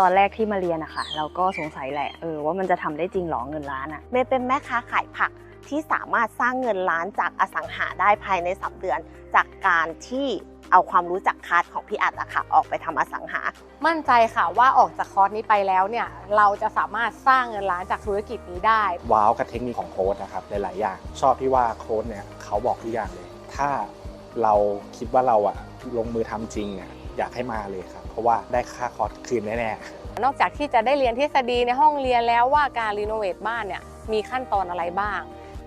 ตอนแรกที่มาเรียนอะค่ะเราก็สงสัยแหละเออว่ามันจะทำได้จริงเหรอเงินล้านอะเมย์เป็นแม่ค้าขายผักที่สามารถสร้างเงินล้านจากอสังหาได้ภายใน 3 เดือน จากการที่เอาความรู้จากคาร์ดของพี่อัดอะค่ะออกไปทำอสังหา มั่นใจค่ะว่าออกจากคอร์สนี้ไปแล้วเนี่ยเราจะสามารถสร้างเงินล้านจากธุรกิจนี้ได้ ว้าวกับเทคนิคของโค้ดนะครับหลาย ๆ อย่าง ชอบที่ว่าโค้ดเนี่ยเขาบอกทุกอย่างเลย ถ้าเราคิดว่าเราอะลงมือทำจริงอะ อยากให้มาเลยครับ เพราะว่าได้ค่าคอร์สคืนแน่ๆนอกจากที่จะได้เรียนทฤษฎีในห้องเรียนแล้วว่าการรีโนเวทบ้านเนี่ยมีขั้นตอนอะไรบ้าง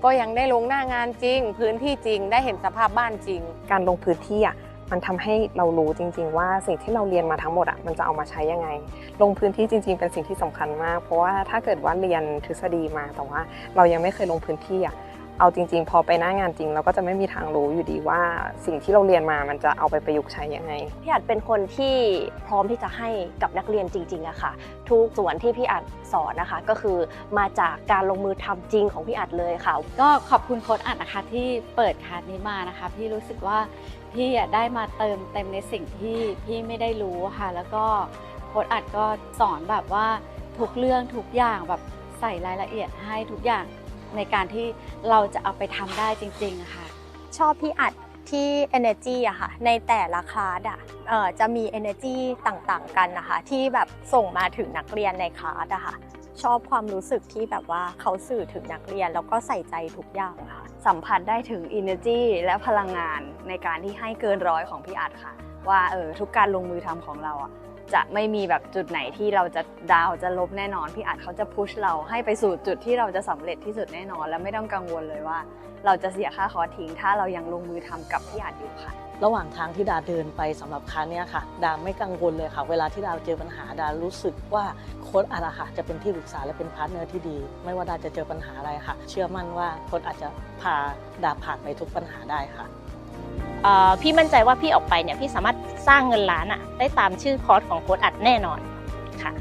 ก็ยังได้ลงหน้างานจริง พื้นที่จริงได้เห็นสภาพบ้านจริง การลงพื้นที่อะมันทำให้เรารู้จริง ๆ ว่าสิ่งที่เราเรียนมาทั้งหมดอะมันจะเอามาใช้ยังไง ลงพื้นที่จริง ๆ เป็นสิ่งที่สำคัญมาก เพราะว่าถ้าเกิดว่าเรียนทฤษฎีมาแต่ว่าเรายังไม่เคยลงพื้นที่อะ เอาจริง ๆ พอไปหน้างานจริง เราก็จะไม่มีทางรู้อยู่ดีว่าสิ่งที่เราเรียนมามันจะเอาไปประยุกต์ใช้ยังไง พี่อัดเป็นคนที่พร้อมที่จะให้กับนักเรียนจริงๆอะค่ะ ทุกส่วนที่พี่อัดสอนนะคะ ก็คือมาจากการลงมือทำจริงของพี่อัดเลยค่ะ ก็ขอบคุณโค้ดอัดนะคะที่เปิดคลาสนี้มานะคะ พี่รู้สึกว่าพี่อะได้มาเติมเต็มในสิ่งที่พี่ไม่ได้รู้ค่ะ แล้วก็โค้ดอัดก็สอนแบบว่าทุกเรื่องทุกอย่างแบบใส่รายละเอียดให้ทุกอย่าง ในการที่เราจะเอาไปทำได้จริงๆค่ะ ชอบพี่อัดที่ energy อะค่ะในแต่ละคลาสอะออจะมี energy ต่างๆ กันนะคะ ที่แบบส่งมาถึงนักเรียนในคลาสอะค่ะชอบความรู้สึกที่แบบว่าเขาสื่อถึงนักเรียน แล้วก็ใส่ใจทุกอย่างค่ะ สัมผัสได้ถึง energy และพลังงานในการที่ให้เกินร้อยของพี่อาร์ตค่ะ ว่าเออทุกการลงมือทำของเราอะ จะไม่มีแบบจุดไหนที่เราจะดาวจะลบแน่นอน พี่อาร์ตเขาจะพุชเราให้ไปสู่จุดที่เราจะสำเร็จที่สุดแน่นอน และไม่ต้องกังวลเลยว่า เราจะเสียค่าคอร์สทิ้ง ถ้าเรายังลงมือทำกับพี่อาร์ตอยู่ค่ะ ระหว่างทางที่ดาเดินไปสำหรับครั้งนี้ยค่ะ ดาไม่กังวลเลยค่ะ เวลาที่ดาเจอปัญหาดารู้สึกว่าโค้ดอาราค่ะจะเป็นที่ปรึกษาและเป็นพาร์ทเนอร์ที่ดี ไม่ว่าดาจะเจอปัญหาอะไรค่ะ เชื่อมั่นว่าโค้ดอาจจะพาดาผ่านไปทุกปัญหาได้ค่ะ พี่มั่นใจว่าพี่ออกไปเนี่ยพี่สามารถสร้างเงินล้านอะได้ตามชื่อคอร์สของโค้ดอัดแน่นอนค่ะ